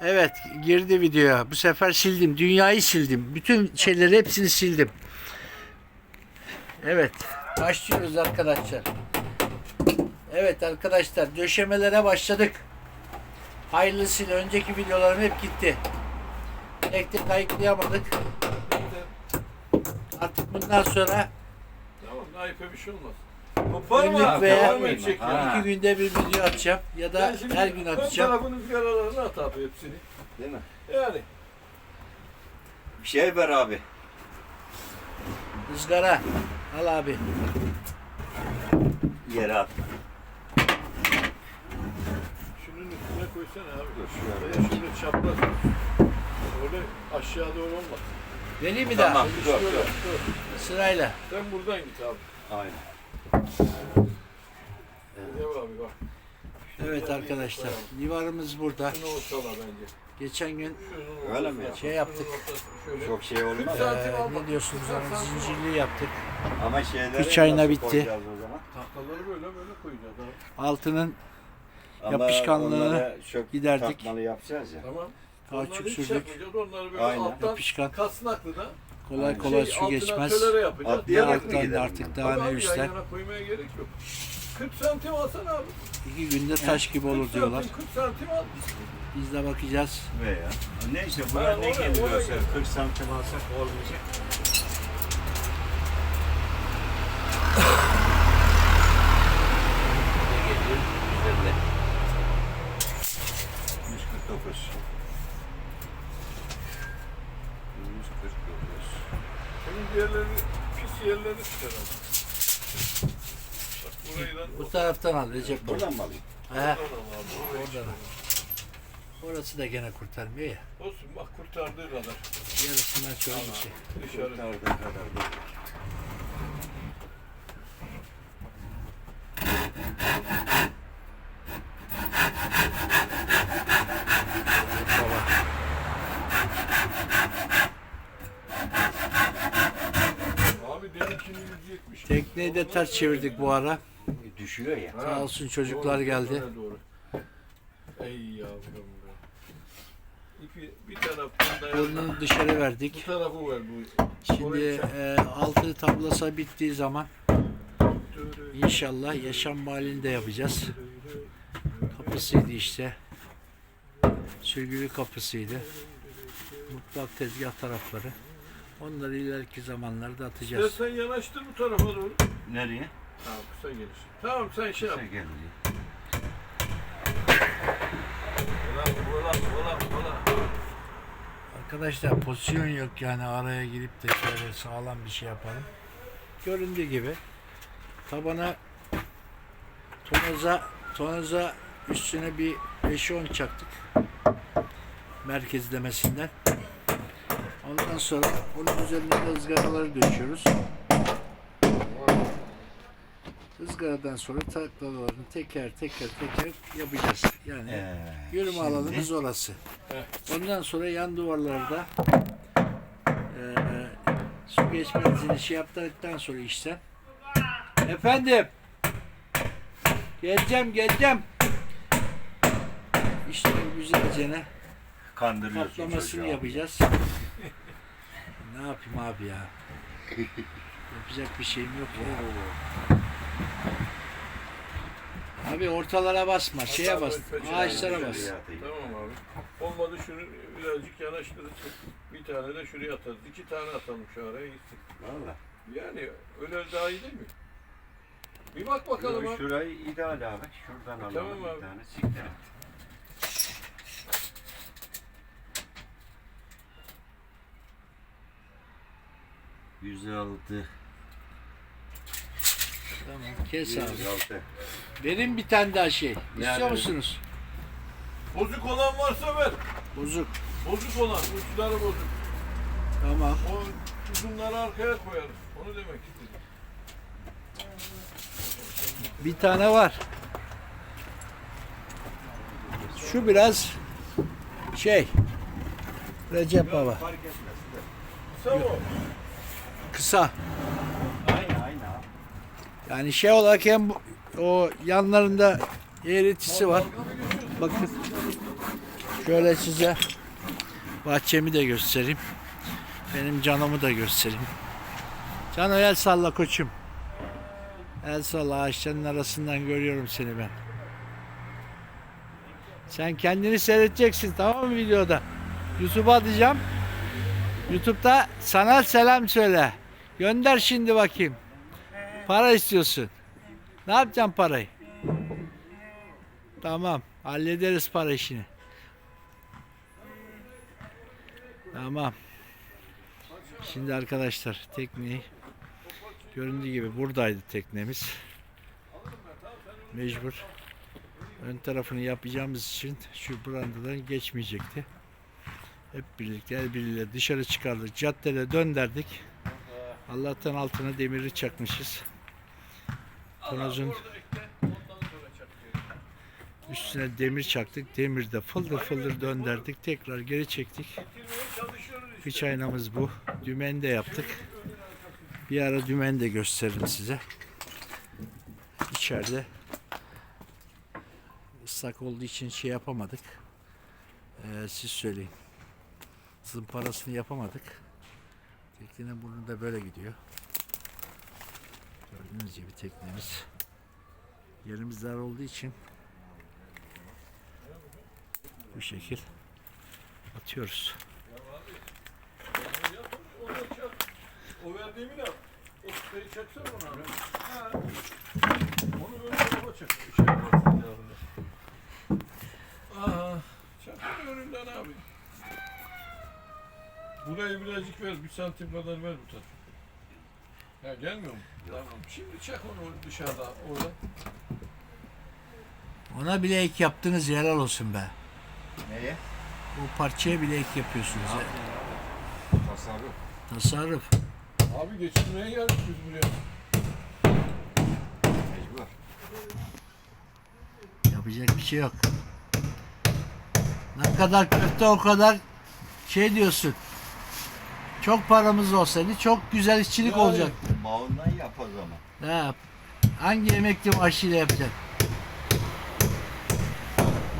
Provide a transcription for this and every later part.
Evet girdi videoya. Bu sefer sildim. Dünyayı sildim. Bütün şeyleri hepsini sildim. Evet. Başlıyoruz arkadaşlar. Evet arkadaşlar döşemelere başladık. Hayırlısıyla önceki videolarım hep gitti. Tek tek ayıklayamadık. Artık bundan sonra Tamam, nayife bir şey olmaz. Günlük veya- devam edecek yani. iki günde bir video atacağım ya da Ben şimdi her gün ön atacağım. tarafın ızgaralarını at abi hepsini. Değil mi? Yani. Bir şey ver abi. Izgara. Al abi. Yere at. Şunun üstüne koysana abi. Dur, şöyle. Veya şunu çapraz. Öyle aşağı doğru olmaz. Vereyim mi Tamam. daha? Dur, Şöyle, dur. dur. Sırayla. Sen buradan git abi. Aynen. Evet arkadaşlar. Divarımız burada. Geçen gün Öyle mi? Şey yaptık. Çok şey olmaz. Eee, ne diyorsunuz ona zincirli yaptık. Ama şeyleri Kış ayına nasıl bitti. koyacağız o zaman? Tahtaları böyle böyle koyacağız abi. Altının Ama Yapışkanlığını onları giderdik. takmalı yapacağız ya. Tamam. Kauçuk Onları hiç sürdük. yapmayacağız. Onları böyle Aynen. alttan Yapışkan. kasnaklı da kolay kolay şey, su altına geçmez. tölere yapacağız. Alttan gidelim ne artık Tabii daha ne abi, üstten. Yan yana koymaya gerek yok. 40 santim alsana abi. İki günde taş gibi 40 olur santim, diyorlar. 40 santim al. Biz de bakacağız. Veya. Neyse Ha, buraya ne oraya- geliyorsa oraya gel. 40 santim alsak olmayacak. Ne geliyor? 150. 149. 149. Senin diğerlerini, pis yerlerini çıkaralım. Bak burayı da Bu taraftan al Recep. Buradan mı alayım? He, oradan al. Orası da gene kurtarmıyor ya. Olsun bak kurtardığı kadar. Yarısından çok bir şey. Dışarı. Kurtardığı kadar değil. Abi deminkini 170. Tekneyi de ters çevirdik bu ara. Düşüyor ya. Sağ olsun çocuklar Doğru, geldi. doğru. Ey yavrum be. İpi bir taraftan dayan. Burnunu dışarı Bu verdik. tarafı ver bu. Şimdi e, altı tablasa bittiği zaman inşallah yaşam halinde yapacağız. Kapısıydı işte. Sürgülü kapısıydı. Mutfak tezgah tarafları. Onları ileriki zamanlarda atacağız. İstersen yanaştır bu tarafa doğru. Nereye? Tamam kısa gelir. Tamam sen şey yap. Kısa ulan. Arkadaşlar pozisyon yok yani araya girip de şöyle sağlam bir şey yapalım. Göründüğü gibi tabana tonoza tonoza üstüne bir 5-10 çaktık merkezlemesinden. Ondan sonra onun üzerine ızgaraları döküyoruz. Izgaradan sonra taklalarını teker teker teker yapacağız. Yani Ee, Yürüme şimdi- alanımız orası. Ondan sonra yan duvarlarda eee su geçmezini şey yaptıktan sonra işten efendim geleceğim geleceğim işte güzelce ne Kandırıyorsun kaplamasını yapacağız. ne yapayım abi ya? Yapacak bir şeyim yok ya. Abi ortalara basma, şeye bas, ağaçlara bas. Tamam abi. Olmadı şunu birazcık yanaştırırsın. Bir tane de şuraya atarız. İki tane atalım şu araya gitsin. Valla. Yani öyle daha iyi değil mi? Bir bak bakalım abi. Şurayı ideal abi. Şuradan alalım Tamam bir abi. tane. Siktir et. Yüz altı. Tamam, kes abi. Yüz altı. Verin bir tane daha şey. İstiyor Nerede? musunuz? Bozuk olan varsa ver. Bozuk. Bozuk olan, uçları bozuk. Tamam. O uzunları arkaya koyarız. Onu demek istedim. Bir tane var. Şu biraz şey Recep Baba. Kısa o. kısa. Aynı aynı. Yani şey olarak hem bu- o yanlarında eğritisi var. Bakın Şöyle size bahçemi de göstereyim. Benim canımı da göstereyim. Cano el salla koçum. El salla ağaçların arasından görüyorum seni ben. Sen kendini seyredeceksin tamam mı videoda? YouTube'a atacağım. YouTube'da sana selam söyle. Gönder şimdi bakayım. Para istiyorsun. Ne yapacaksın parayı? Tamam. Hallederiz para işini. Tamam. Şimdi arkadaşlar tekneyi göründüğü gibi buradaydı teknemiz. Mecbur ön tarafını yapacağımız için şu brandadan geçmeyecekti. Hep birlikte el birliğiyle dışarı çıkardık. Caddede dönderdik. Allah'tan altına demiri çakmışız. Tonozun üstüne demir çaktık. Demirde fıldır fıldır dönderdik. Tekrar geri çektik. Kıç aynamız bu. Dümen de yaptık. Bir ara dümen de gösteririm size. İçeride ıslak olduğu için şey yapamadık. Ee, siz söyleyin. Zımparasını yapamadık. Teknenin burnu da böyle gidiyor. Gördüğünüz gibi teknemiz. Yerimiz dar olduğu için bu şekil atıyoruz. Onu. O verdiğimi de o çaksana ona abi. Ha. Onu böyle tarafa çak. İşaret Aha. Çak önünden abi. Burayı birazcık ver. Bir santim kadar ver bu tarafa. Ha gelmiyor mu? Tamam. Şimdi çak onu dışarıda orada. Ona bile ek yaptınız helal olsun be. Neye? O parçaya bile ek yapıyorsunuz. ya. Tasarruf. Tasarruf. Abi geçirmeye geldik biz buraya. Mecbur. Yapacak bir şey yok. Ne kadar köfte o kadar şey diyorsun. Çok paramız olsaydı çok güzel işçilik Yani. olacak. Mağundan yap o zaman. Ne yap? Hangi emekli maaşıyla yapacaksın?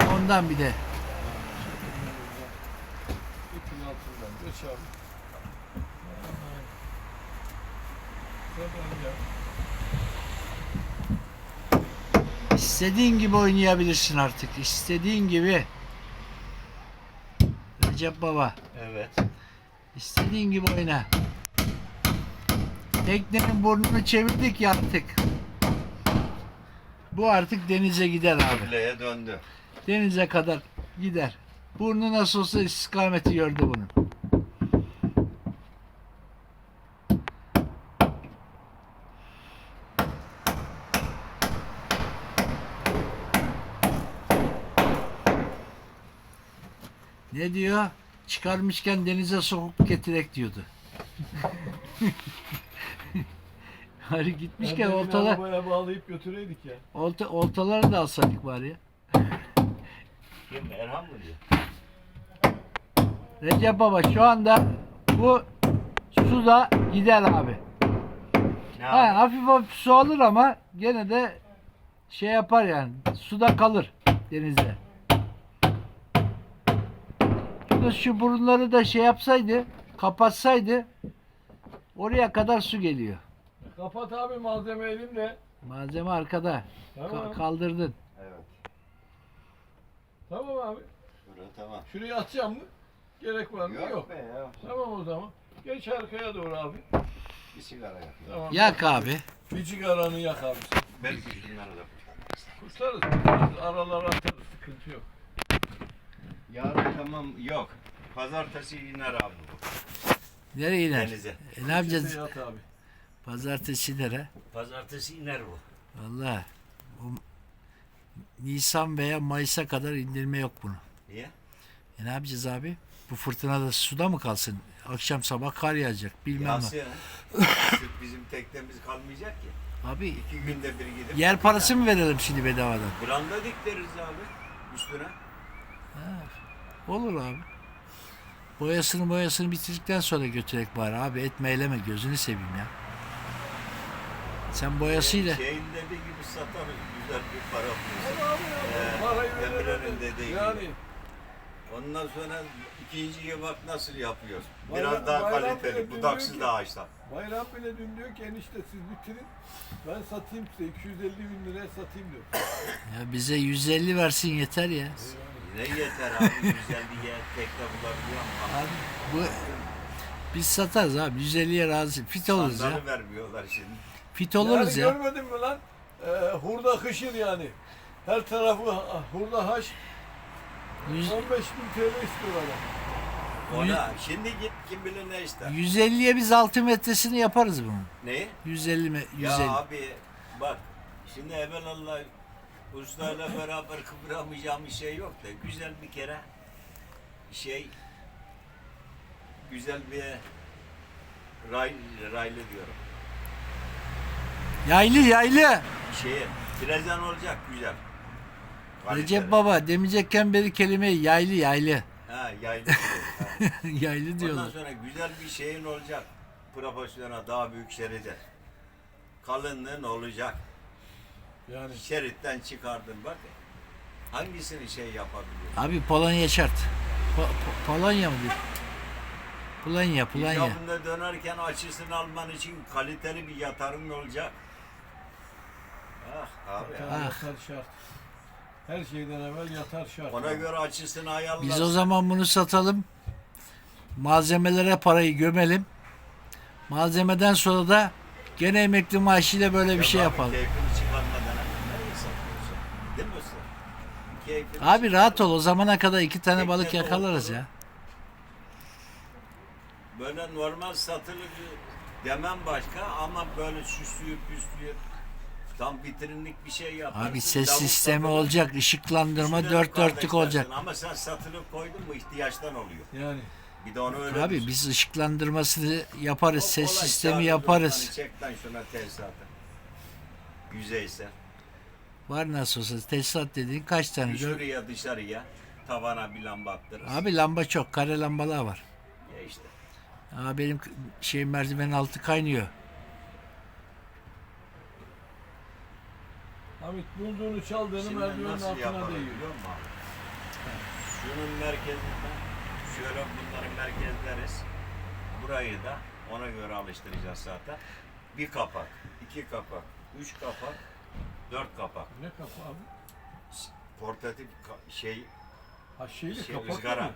Ama Ondan bir de. İpin altından. Geç abi. Aman. Tamam ya. İstediğin gibi oynayabilirsin artık. İstediğin gibi. Recep Baba. Evet. İstediğin gibi oyna. Teknenin burnunu çevirdik yaptık. Bu artık denize gider abi. Kıbleye döndü. Denize kadar gider. Burnu nasıl olsa istikameti gördü bunun. Ne diyor? Çıkarmışken denize sokup getirek diyordu. Hani gitmişken oltalar, Arabaya bağlayıp götüreydik ya. olta, oltaları da alsaydık bari ya. Kim? Erhan mı diyor? Recep Baba şu anda bu suda gider abi. Ne Ha, abi? hafif hafif su alır ama gene de şey yapar yani. Suda kalır denizde. Şu burunları da şey yapsaydı, kapatsaydı oraya kadar su geliyor. Kapat abi malzeme elimle. Malzeme arkada. Ka- Tamam. kaldırdın. Evet. Tamam abi. Şurada tamam. Şuraya atacağım mı? Gerek var mı? Yok, Yok. be ya. Tamam o zaman. Geç arkaya doğru abi. Bir sigara yakıyor. Tamam. Yak abi. Bir cigaranı yak abi. Belki şunları da Kurtarırız. kurtarırız. Aralara atarız. Sıkıntı yok. Yarın tamam yok. Pazartesi iner abi. Nereye iner? Denize. E, ne yapacağız? Yat abi. Pazartesi nere? Pazartesi iner bu. Vallahi bu Nisan veya Mayıs'a kadar indirme yok bunu. Niye? E ne yapacağız abi? Bu fırtınada suda mı kalsın? Akşam sabah kar yağacak. Bilmem ne. bizim teknemiz kalmayacak ki. Abi İki günde bir gidip. yer parası mı verelim şimdi bedavadan? Branda dikleriz abi. Üstüne. Olur abi. Boyasını boyasını bitirdikten sonra götürek bari abi etme eyleme gözünü seveyim ya. Sen boyasıyla Şeyin dediği gibi satarız. 1 güzel bir para bulursun. Ee. Demirel'in dediği gibi. Yani Ondan sonra ikinciye bak nasıl yapıyor. Bayram- Biraz daha bayram kaliteli, bile budaksız diyor da ağaçlar. Bayram bile dün diyor ki enişte siz bitirin. Ben satayım size 250 bin liraya satayım diyor. Ya bize 150 versin yeter ya. Ne yeter abi güzelliğe tekte bulabiliyor ama. Abi bu biz satarız abi 150'ye razı. Fit oluruz ya. Sandalı vermiyorlar şimdi. Fit oluruz yani ya. görmedin mi lan? Ee, hurda hışır yani. Her tarafı ha- hurda haş. Yüz- 15 bin TL istiyor adam. Ona şimdi git kim bilir ne ister. 150'ye biz 6 metresini yaparız bunu. Neyi? 150 me 150. Ya abi bak şimdi evvelallah ustayla beraber kıvıramayacağım bir şey yok da güzel bir kere şey güzel bir ray, raylı diyorum. Yaylı yaylı. Şeye trezen olacak güzel. Recep. Baba demeyecekken beri kelimeyi yaylı yaylı. Ha yaylı. ha. yaylı Ondan diyorlar. sonra güzel bir şeyin olacak. Profesyonel daha büyük şeride. Kalınlığın olacak. Yani Şeritten çıkardın bak. Hangisini şey yapabiliyor? Abi Polonya şart. Po- Po- Polonya mı? diyor? Polonya, Polonya. İcabında dönerken açısını alman için kaliteli bir yatırım olacak. Ah abi. yatar, Ah. yatar şart. Her şeyden evvel yatar şart. Ona göre açısını ayarlarsın. Biz o zaman bunu satalım. Malzemelere parayı gömelim. Malzemeden sonra da gene emekli maaşıyla böyle bir şey yapalım. Keyfini nereye satıyorsun? Değil mi usta? Keyfini Abi rahat ol. O zamana kadar iki tane Tekne balık yakalarız ya. Böyle normal satılık demem başka ama böyle süslüyüp püslüyüp tam vitrinlik bir şey yaparsın. Abi ses Davul sistemi kapalı, olacak, ışıklandırma üstüne dört dörtlük olacak. Ama sen satılıp koydun mu ihtiyaçtan oluyor. Yani Bir de onu öyle Abi düşün. biz ışıklandırmasını yaparız, O ses kolay, sistemi çağırıyorsun, yaparız. Hani çekten şuna tesisatı. Yüzeysel. Var nasıl olsa tesisat dediğin kaç tane? Bir şuraya dışarıya tavana bir lamba attırırız. Abi lamba çok, kare lambalar var. Ya işte. Aa benim şey merdiven altı kaynıyor. Hamit bulduğunu çaldığını Şimdi merdivenin nasıl altına yaparız değiyor. biliyor musun abi? Şunun merkezinden şöyle bunları merkezleriz. Burayı da ona göre alıştıracağız zaten. Bir kapak, iki kapak, üç kapak, dört kapak. Ne kapı abi? Portatif ka- şey, Ha şeyli şey kapak ızgara, mı?